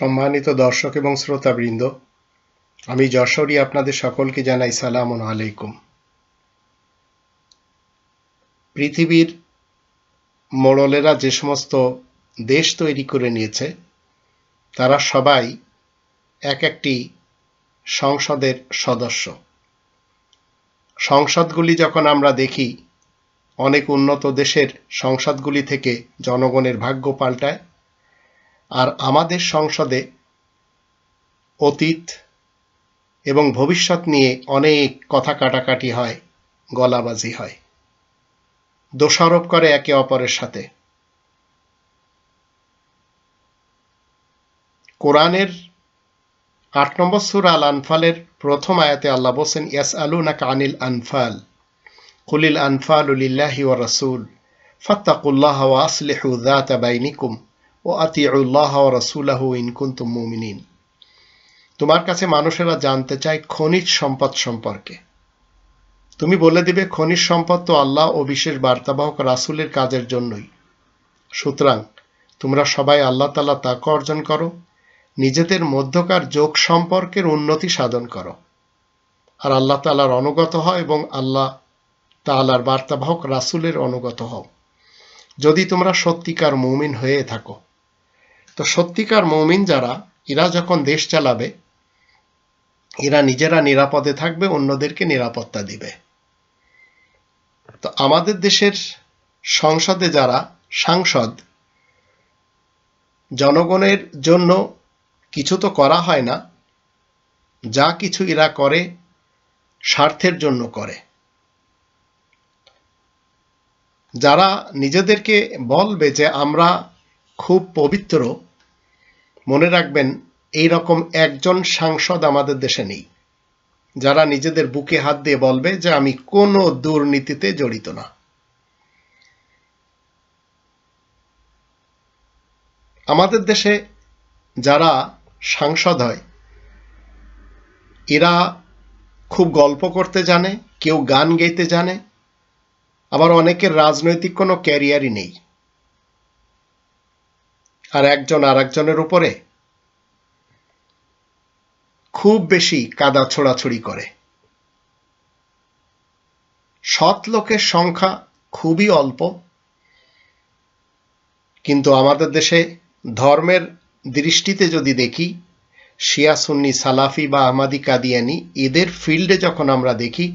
সম্মানিত দর্শক এবং শ্রোতাবৃন্দ, আমি যশোরী আপনাদের সকলকে জানাই সালাম আলাইকুম। পৃথিবীর মোড়লেরা যে সমস্ত দেশ তৈরি করে নিয়েছে, তারা সবাই এক একটি সংসদের সদস্য। সংসদগুলি যখন আমরা দেখি, অনেক উন্নত দেশের সংসদগুলি থেকে জনগণের ভাগ্য পাল্টায় আর আমাদের সংসদে অতীত এবং ভবিষ্যৎ নিয়ে অনেক কথা কাটাকাটি হয়, গলাবাজি হয়। দোষারোপ করে একে অপরের সাথে। কোরআনের আট নম্বর সুর আল আনফালের প্রথম আয়াতে আল্লাহ বলছেন ইয়াস আলু না কানিল আনফাল, কুলিল আনফাল উলিল্লাহি ও রসুল, ফাত্তাকুল্লাহ ওয়া আসলিহু দাতা বাইনিকুম। ও ও রসুলাহু ইনকুন্তুম মুমিনিন। তোমার কাছে মানুষেরা জানতে চায় খনিজ সম্পদ সম্পর্কে। তুমি বলে দিবে, খনিজ সম্পদ তো আল্লাহ ও বিশেষ বার্তাবাহক রাসুলের কাজের জন্যই। সুতরাং তোমরা সবাই আল্লাহ তালা তাকে অর্জন করো, নিজেদের মধ্যকার যোগ সম্পর্কের উন্নতি সাধন করো। আর আল্লাহ তালার অনুগত হও এবং আল্লাহ তালার বার্তাবাহক রাসুলের অনুগত হও। যদি তোমরা সত্যিকার মৌমিন হয়ে থাকো তো সত্যিকার মৌমিন যারা, এরা যখন দেশ চালাবে, এরা নিজেরা নিরাপদে থাকবে, অন্যদেরকে নিরাপত্তা দিবে। তো আমাদের দেশের সংসদে যারা সাংসদ, জনগণের জন্য কিছু তো করা হয় না, যা কিছু এরা করে, স্বার্থের জন্য করে। যারা নিজেদেরকে বলবে যে আমরা খুব পবিত্র। মনে রাখবেন এই রকম একজন সাংসদ আমাদের দেশে নেই, যারা নিজেদের বুকে হাত দিয়ে বলবে যে আমি কোনো দুর্নীতিতে জড়িত না। আমাদের দেশে যারা সাংসদ হয়, এরা খুব গল্প করতে জানে, কেউ গান গাইতে জানে, আবার অনেকের রাজনৈতিক কোনো ক্যারিয়ারই নেই। আর একজন আর একজনের উপরে খুব বেশি কাদা ছোড়াছড়ি করে। সৎ লোকের সংখ্যা খুবই অল্প, কিন্তু আমাদের দেশে ধর্মের দৃষ্টিতে যদি দেখি, শিয়া, সুন্নি, সালাফি বা আহমাদি কাদিয়ানি, এদের ফিল্ডে যখন আমরা দেখি,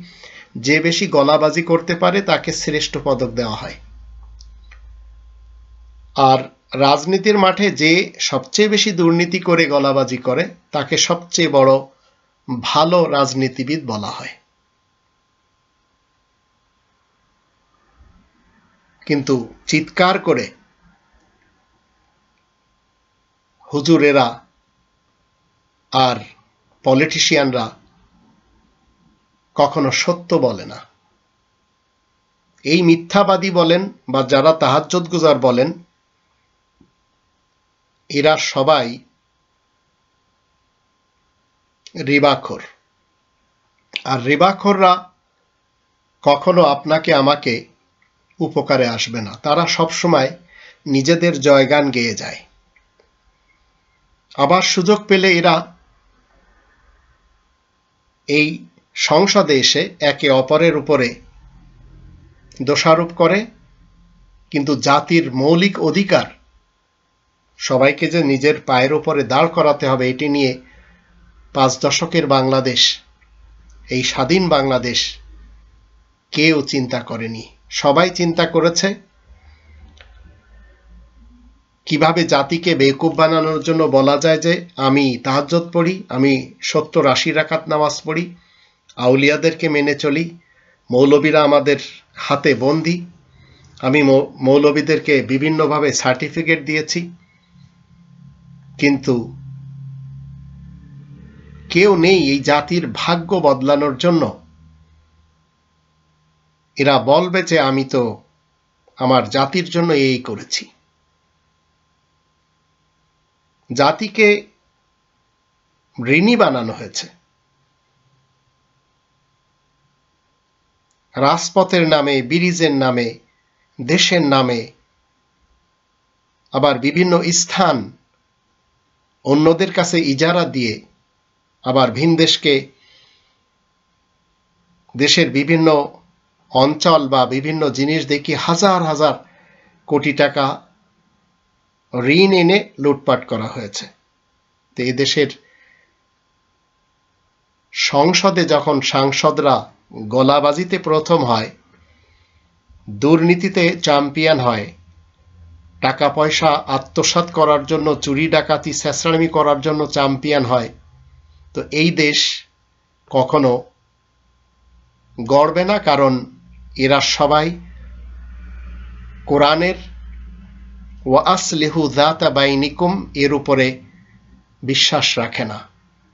যে বেশি গলাবাজি করতে পারে তাকে শ্রেষ্ঠ পদক দেওয়া হয়। আর রাজনীতির মাঠে যে সবচেয়ে বেশি দুর্নীতি করে গলাবাজি করে, তাকে সবচেয়ে বড় ভালো রাজনীতিবিদ বলা হয়। কিন্তু চিৎকার করে হুজুরেরা আর পলিটিশিয়ানরা কখনো সত্য বলে না। এই মিথ্যাবাদী বলেন বা যারা তাহাজ্জত গুজার বলেন এরা সবাই রিবাখর। আর রিবাখররা কখনো আপনাকে, আমাকে উপকারে আসবে না। তারা সবসময় নিজেদের জয়গান গেয়ে যায়। আবার সুযোগ পেলে এরা এই সংসদে এসে একে অপরের উপরে দোষারোপ করে, কিন্তু জাতির মৌলিক অধিকার সবাইকে যে নিজের পায়ের ওপরে দাঁড় করাতে হবে, এটি নিয়ে পাঁচ দশকের বাংলাদেশ, এই স্বাধীন বাংলাদেশ কেউ চিন্তা করেনি। সবাই চিন্তা করেছে কীভাবে জাতিকে বেকুব বানানোর জন্য বলা যায় যে আমি তাহাজ্জত পড়ি, আমি সত্তর আশি রাকাত নামাজ পড়ি, আউলিয়াদেরকে মেনে চলি, মৌলবীরা আমাদের হাতে বন্দি, আমি মৌলবীদেরকে বিভিন্নভাবে সার্টিফিকেট দিয়েছি। কিন্তু কেউ নেই এই জাতির ভাগ্য বদলানোর জন্য। এরা বলবে যে আমি তো আমার জাতির জন্য এই করেছি। জাতিকে ঋণী বানানো হয়েছে। রাজপথের নামে, ব্রিজের নামে, দেশের নামে, আবার বিভিন্ন স্থান অন্যদের কাছে ইজারা দিয়ে আবার ভিন দেশকে, দেশের বিভিন্ন অঞ্চল বা বিভিন্ন জিনিস দেখি হাজার হাজার কোটি টাকা ঋণ এনে লুটপাট করা হয়েছে। তো দেশের সংসদে যখন সাংসদরা গলাবাজিতে প্রথম হয়, দুর্নীতিতে চ্যাম্পিয়ন হয় টাকা পয়সা আত্মসাৎ করার জন্য, চুরি, ডাকাতি, ছেঁচড়ামি করার জন্য চ্যাম্পিয়ন হয়। তো এই দেশ কখনো গড়বে না, কারণ এরা সবাই কোরআনের ওয়াস ওয়াসলিহু জাতা বাইনিকুম, এর উপরে বিশ্বাস রাখে না।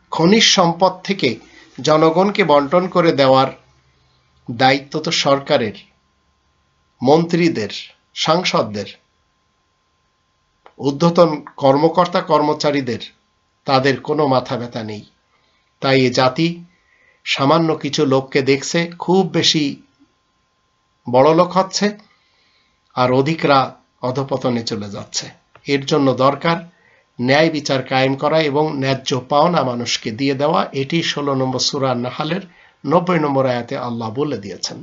খনিজ সম্পদ থেকে জনগণকে বন্টন করে দেওয়ার দায়িত্ব তো সরকারের, মন্ত্রীদের, সাংসদদের। ঊর্ধ্বতন কর্মকর্তা কর্মচারীদের তাদের কোনো মাথা ব্যথা নেই। তাই এ জাতি সামান্য কিছু লোককে দেখছে, খুব বেশি বড় লোক হচ্ছে আর অধিকরা অধপতনে চলে যাচ্ছে। এর জন্য দরকার ন্যায় বিচার কায়েম করা এবং ন্যায্য পাওনা মানুষকে দিয়ে দেওয়া। এটি ষোলো নম্বর সুরা নাহালের নব্বই নম্বর আয়াতে আল্লাহ বলে দিয়েছেন।